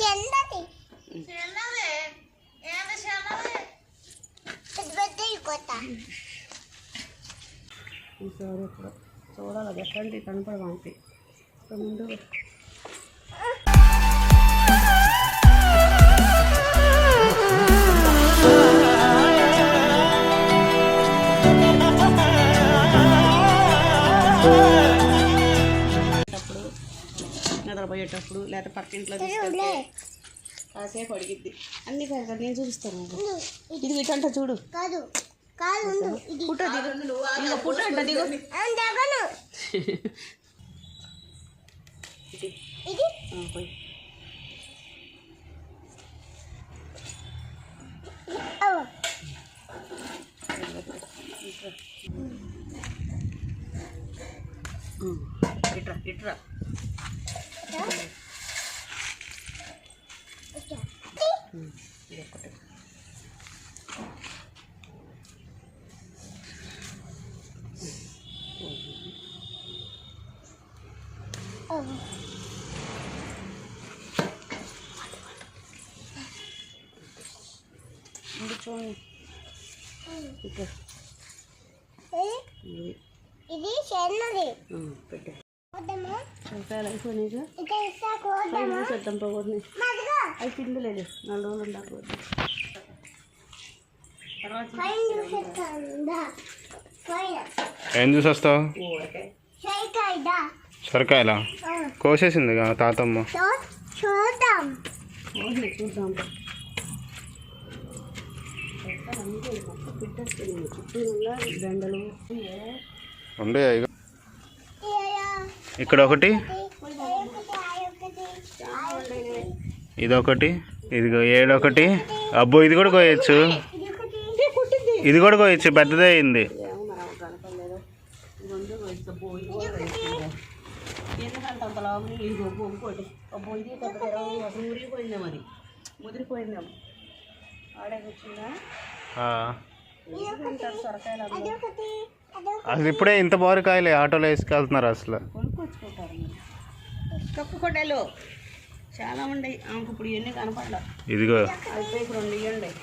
చిన్నది పెద్ద పెద్ద కొత్త ఈసారి ఇప్పుడు చూడాలి అది ఎట్లాంటి కనపడమంటే ముందు నిద్రపోయేటప్పుడు లేకపోతే పక్కింట్లో తీసుకెళ్తే కాసేపు అడిగిద్ది. అన్ని కాదు నేను చూపిస్తాను ఇది ఇటంట చూడు. కాదు. పుట్ట దిగు. పుట్ట అంట దిగు. ఇట్రా ఇట్రా. ചോണി ഇത് ഇത് ചെന്നത് పోగొట్టిన అవి నాలుగు రోజులు ఉండకపోతే ఏం చూసి వస్తావు ఊరకాయ సైకాయిదా సొరకాయలా? కోసేసింది కదా తాతమ్మ. చూద్దాం. చూద్దాం ఉండే. ఇక్కడ ఒకటి ఒకటి, ఇదొకటి. ఇదిగో ఏడొకటి. అబ్బో ఇది కూడా కోయచ్చు ఇది కూడా కోయచ్చు పెద్దదే అయింది. ఏమో కనపడలేదు అసలు ఇప్పుడే ఇంత బారు కాయలే ఆటోలో వేసుకెళ్తున్నారు అసలు. కొనుక్కొచ్చుకుంటారు మరి. తక్కువ కొట్టేలు చాలా ఉన్నాయి. ఆమెకు ఇప్పుడు ఇవన్నీ కనపడలే. ఇదిగో.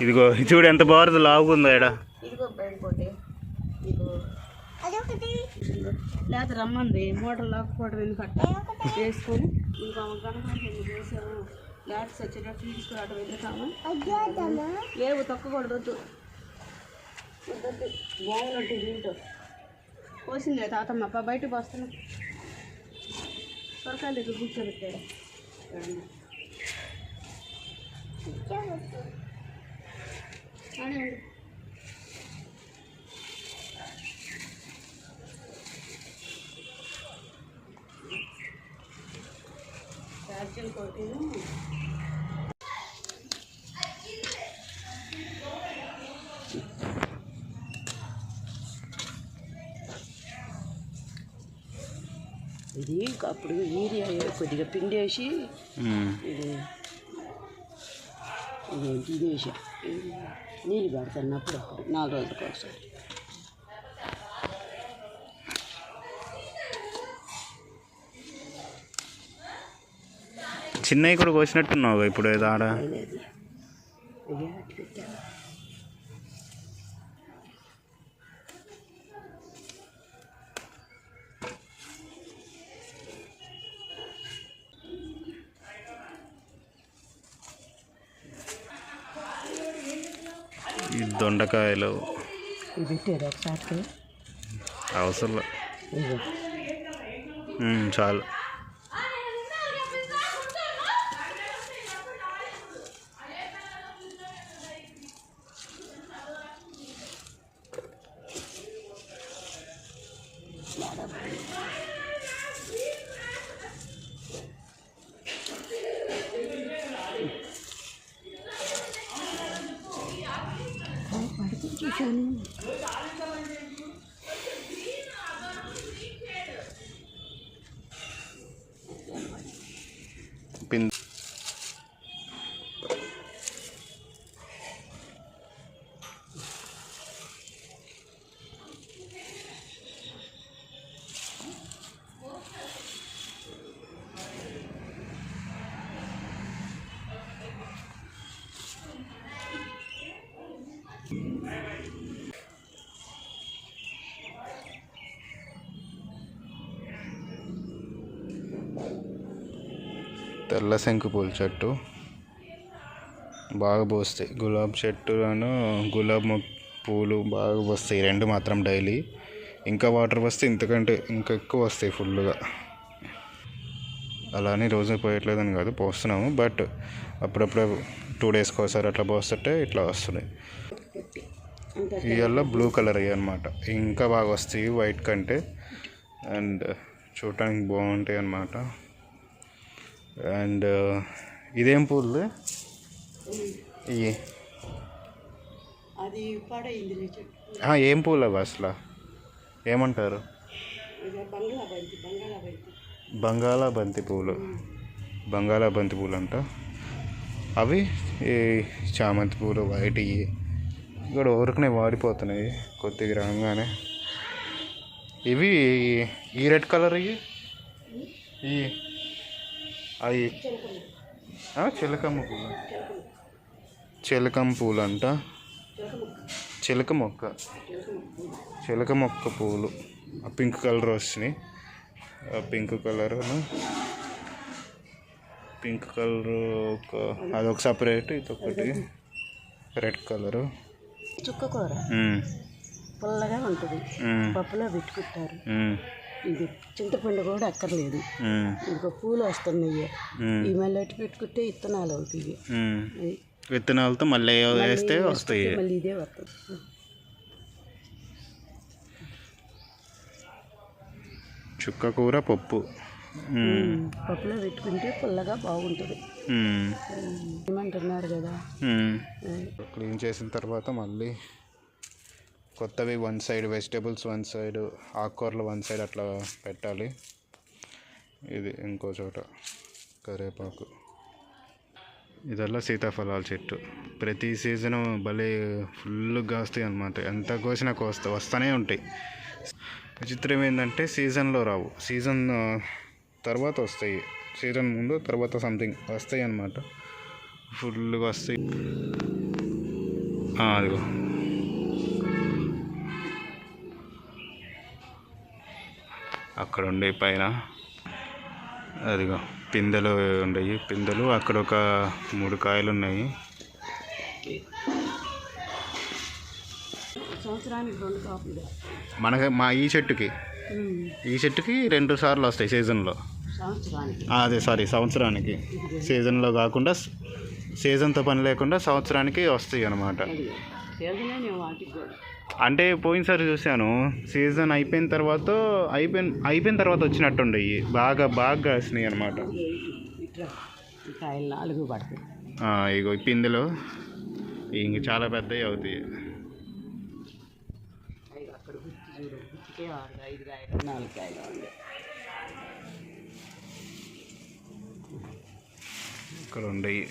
ఇదిగో ఇది చూడు ఎంత బారుంది లావుకుందో ఇక్కడ ఇదిగో బయట కొట్టి ఇదిగో. అదొకటి లేకపోతే రమ్మంది. మోటార్ లాక్కోవడం ఎందుకంట వేసుకొని. ఇంకా ఆమె కనపడుతుంది చేసాము లేకపోతే వచ్చేటట్టు తీసుకురావడం ఎందుకమ్మా లేవు తక్కువ కొడదొద్దు వద్దొద్దు బాగున్నట్టు దీంట్లో పోసింది తాతమ్మ అప్ప బయటకు వస్తున్నా. సొరకాయలు కూర్చోబెట్టాడు ఆడే ఉండు ఛార్జీలు కొట్టిను ఇది అప్పుడు యూరియా కొద్దిగా పిండి వేసి. ఇది ఇదేంటి ఇది వేసా. నీళ్ళు పెడుతున్నప్పుడు అప్పుడు నాలుగు రోజులకు ఒకసారి. చిన్నవి కూడా కోసినట్టున్నావు ఇప్పుడు ఏదో ఆడ? ఈ దొండకాయలు. అవసరం చాలు. తెల్ల శంకు పూల చెట్టు. బాగా పోస్తాయి. గులాబ్ చెట్టును గులాబ్ పూలు బాగా వస్తాయి రెండు మాత్రం డైలీ. ఇంకా వాటర్ వస్తే ఇంతకంటే ఇంకా ఎక్కువ వస్తాయి ఫుల్గా అలా అని రోజు పోయట్లేదని కాదు పోస్తున్నాము. బట్ అప్పుడప్పుడు టూ డేస్కి ఒకసారి అట్లా పోస్తుంటే ఇట్లా వస్తున్నాయి. ఇవల్ల బ్లూ కలర్ అయ్యి అనమాట ఇంకా బాగా వస్తాయి వైట్ కంటే. అండ్ చూడటానికి బాగుంటాయి అన్నమాట. అండ్ ఇదేం పూలు ఇవి ఏం పూలు అవి అసలు? ఏమంటారు? బంగాళా బంతి పూలు. బంగాళా బంతి పూలు అంట అవి ఈ చామంతి పూలు వైట్ ఇవి ఇక్కడ ఊరికనే వాడిపోతున్నాయి కొద్దిగా రాగానే. ఇవి ఈ రెడ్ కలర్ ఇవి? ఈ అవి చిలకమ్మ పూలు. చిలకమ్మ పూలు అంట చిలక మొక్క. చిలక మొక్క పూలు. ఆ పింక్ కలర్ వచ్చినాయి ఆ పింక్ కలర్ పింక్ కలర్ ఒక అదొక సపరేట్ ఇదొకటి రెడ్ కలరు. చుక్క కూర. పుల్లగా ఉంటుంది. పప్పులో పెట్టుకుంటారు. ఇది చింతపండు కూడా అక్కర్లేదు. ఇంకో పూలు వస్తున్నాయి. ఈ మళ్ళీ పెట్టుకుంటే ఇత్తనాలు అవుతాయి. అది విత్తనాలతో మళ్ళీ వేస్తే వస్తాయి. మళ్ళీ ఇదే వస్తుంది. చుక్క కూర పప్పు. పప్పులో పెట్టుకుంటే పుల్లగా బాగుంటుంది. ఏమంటున్నారు కదా. క్లీన్ చేసిన తర్వాత మళ్ళీ కొత్తవి one side vegetables one side ఆకుకూరలు వన్ సైడ్ అట్లా పెట్టాలి. ఇది ఇంకో చోట కరివేపాకు ఇదల్లా సీతాఫలాల చెట్టు. ప్రతి సీజన్ భలే ఫుల్ కాస్తాయి అన్నమాట. ఎంత కోసినా కోస్తా వస్తూనే ఉంటాయి. విచిత్రం ఏంటంటే సీజన్లో రావు. సీజన్ తర్వాత వస్తాయి. సీజన్ ముందు తర్వాత సంథింగ్ వస్తాయి అన్నమాట. ఫుల్గా వస్తాయి. అదిగో. అక్కడ ఉండే పైన. అదిగో పిందెలు ఉండయి. పిందెలు అక్కడ ఒక మూడు కాయలు ఉన్నాయి మనకి మా ఈ చెట్టుకి? ఈ చెట్టుకి రెండు సార్లు వస్తాయి సీజన్లో. అదే సారీ సంవత్సరానికి. సీజన్లో కాకుండా సీజన్తో పని లేకుండా సంవత్సరానికి వస్తాయి అన్నమాట. అంటే పోయినసారి చూశాను సీజన్ అయిపోయిన తర్వాత అయిపోయిన అయిపోయిన తర్వాత వచ్చినట్టుండయి బాగా బాగా కాసినాయి అనమాట నాలుగు పడతాయి. ఇగో పిందెలు ఇంక చాలా పెద్దవి అవుతాయి. ఇక్కడ ఉండయి